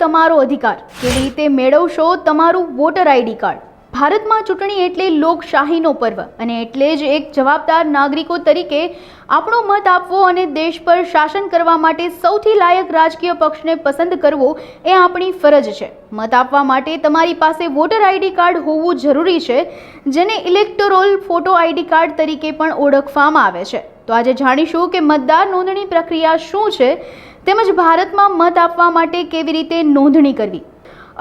તમારો અધિકાર. કેવી રીતે મેળવશો તમારું વોટર આઈડી કાર્ડ ભારતમાં ચૂંટણી એટલે લોકશાહીનો પર્વ અને એટલે જ એક જવાબદાર નાગરિકો તરીકે આપણો મત આપવો અને દેશ પર શાસન કરવા માટે સૌથી લાયક રાજકીય પક્ષને પસંદ કરવો એ આપણી ફરજ છે. મત આપવા માટે તમારી પાસે વોટર આઈડી કાર્ડ હોવું જરૂરી છે, જેને ઇલેક્ટોરોલ ફોટો આઈડી કાર્ડ તરીકે પણ ઓળખવામાં આવે છે. તો આજે જાણીશું કે મતદાર નોંધણી પ્રક્રિયા શું છે તેમજ ભારતમાં મત આપવા માટે કેવી રીતે નોંધણી કરવી?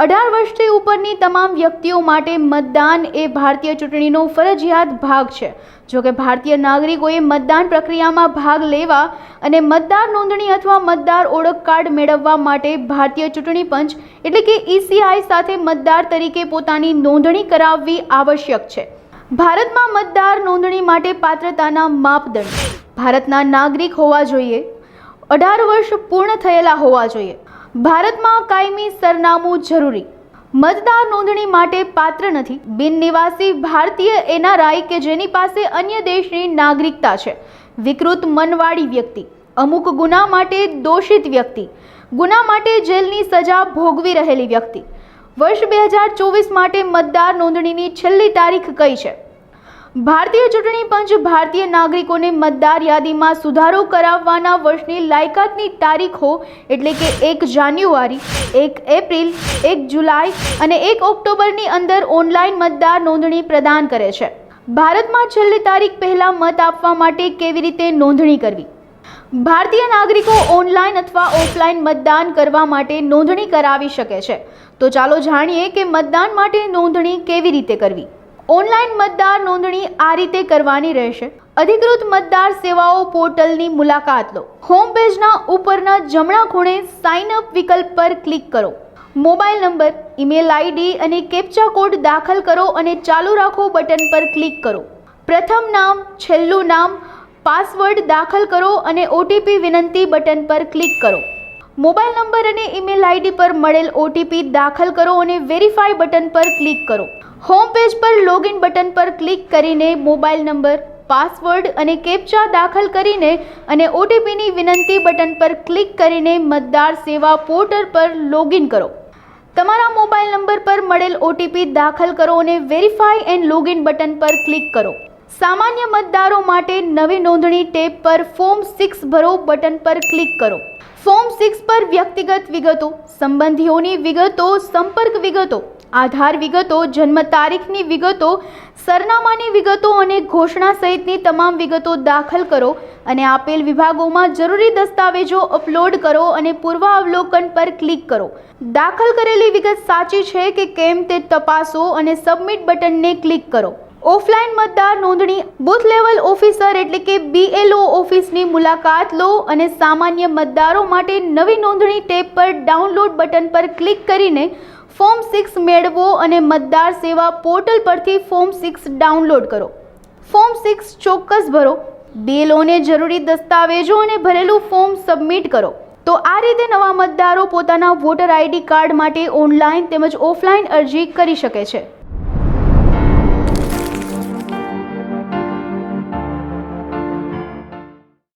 અઢાર વર્ષથી ઉપરની તમામ વ્યક્તિઓ માટે મતદાન એ ભારતીય ચૂંટણીનો ફરજિયાત ભાગ છે. જો કે ભારતીય નાગરિકોએ મતદાન પ્રક્રિયામાં ભાગ લેવા અને મતદાર નોંધણી અથવા મતદાર ઓળખ કાર્ડ મેળવવા માટે ભારતીય ચૂંટણી પંચ એટલે કે ઈસીઆઈ સાથે મતદાર તરીકે પોતાની નોંધણી કરાવવી આવશ્યક છે. ભારતમાં મતદાર નોંધણી માટે પાત્રતાના માપદંડ. ભારતના નાગરિક હોવા જોઈએ અઢાર વર્ષ પૂર્ણ થયેલા હોવા જોઈએ. ભારતમાં કાયમી સરનામું જરૂરી. મતદાર નોંધણી માટે પાત્ર નથી. બિન નિવાસી ભારતીય એનઆરઆઈ કે જેની પાસે અન્ય દેશની નાગરિકતા છે. વિકૃત મનવાળી વ્યક્તિ. અમુક ગુના માટે દોષિત વ્યક્તિ. ગુના માટે જેલની સજા ભોગવી રહેલી વ્યક્તિ. વર્ષ બે હજાર ચોવીસ માટે મતદાર નોંધણીની છેલ્લી તારીખ કઈ છે? ભારતીય ચૂંટણી પંચ ભારતીય નાગરિકોને મતદાર યાદીમાં સુધારો કરાવવાના વર્ષની લાયકાતની તારીખો એટલે કે એક જાન્યુઆરી, એક એપ્રિલ, એક જુલાઈ અને એક ઓક્ટોબરની અંદર ઓનલાઈન મતદાર નોંધણી પ્રદાન કરે છે. ભારતમાં છેલ્લી તારીખ પહેલાં મત આપવા માટે કેવી રીતે નોંધણી કરવી? ભારતીય નાગરિકો ઓનલાઈન અથવા ઓફલાઈન મતદાન કરવા માટે નોંધણી કરાવી શકે છે. તો ચાલો જાણીએ કે મતદાન માટે નોંધણી કેવી રીતે કરવી? ઓનલાઈન મતદાર નોંધણી આ રીતે કરવાની રહેશે. અધિકૃત મતદાર સેવાઓ પોર્ટલની મુલાકાત લો. હોમ પેજના ઉપરના જમણા ખૂણે સાઇન અપ વિકલ્પ પર ક્લિક કરો. મોબાઈલ નંબર ઈમેલ આઈડી અને કેપ્ચા કોડ દાખલ કરો અને ચાલુ રાખો બટન પર ક્લિક કરો. પ્રથમ નામ, છેલ્લું નામ પાસવર્ડ દાખલ કરો અને ઓટીપી વિનંતી બટન પર ક્લિક કરો. મોબાઈલ નંબર અને ઈમેલ આઈડી પર મળેલ ઓટીપી દાખલ કરો અને વેરીફાઈ બટન પર ક્લિક કરો. હોમ પેજ પર લોગિન બટન પર ક્લિક કરીને મોબાઈલ નંબર, પાસવર્ડ અને કેપ્ચા દાખલ કરીને અને ઓટીપીની વિનંતી બટન પર ક્લિક કરીને મતદાર સેવા પોર્ટલ પર લોગિન કરો. તમારા મોબાઈલ નંબર પર મળેલ ઓટીપી દાખલ કરો અને વેરીફાઈ એન્ડ લોગિન બટન પર ક્લિક કરો. સામાન્ય મતદારો માટે નવી નોંધણી ટેબ પર ફોર્મ સિક્સ ભરો બટન પર ક્લિક કરો. ફોર્મ સિક્સ પર વ્યક્તિગત વિગતો, સંબંધીઓની વિગતો, સંપર્ક વિગતો, આધાર વિગતો, જન્મ તારીખની વિગતો, સરનામાની વિગતો અને ઘોષણા સહિતની તમામ વિગતો દાખલ કરો અને આપેલ વિભાગોમાં જરૂરી દસ્તાવેજો અપલોડ કરો અને પૂર્વાવલોકન પર ક્લિક કરો. દાખલ કરેલી વિગત સાચી છે કે કેમ તે તપાસો અને સબમિટ બટનને ક્લિક કરો. ઓફલાઈન મતદાર નોંધણી, બૂથ લેવલ ઓફિસર એટલે કે બીએલઓ ઓફિસની મુલાકાત લો અને સામાન્ય મતદારો માટે નવી નોંધણી ટેબ પર ડાઉનલોડ બટન પર ક્લિક કરીને ફોર્મ સિક્સ મેળવો અને મતદાર સેવા પોર્ટલ પરથી ફોર્મ સિક્સ ડાઉનલોડ કરો. ફોર્મ સિક્સ ચોક્કસ ભરો. બીએલઓને જરૂરી દસ્તાવેજો અને ભરેલું ફોર્મ સબમિટ કરો. તો આ રીતે નવા મતદારો પોતાના વોટર આઈડી કાર્ડ માટે ઓનલાઈન તેમજ ઓફલાઈન અરજી કરી શકે છે.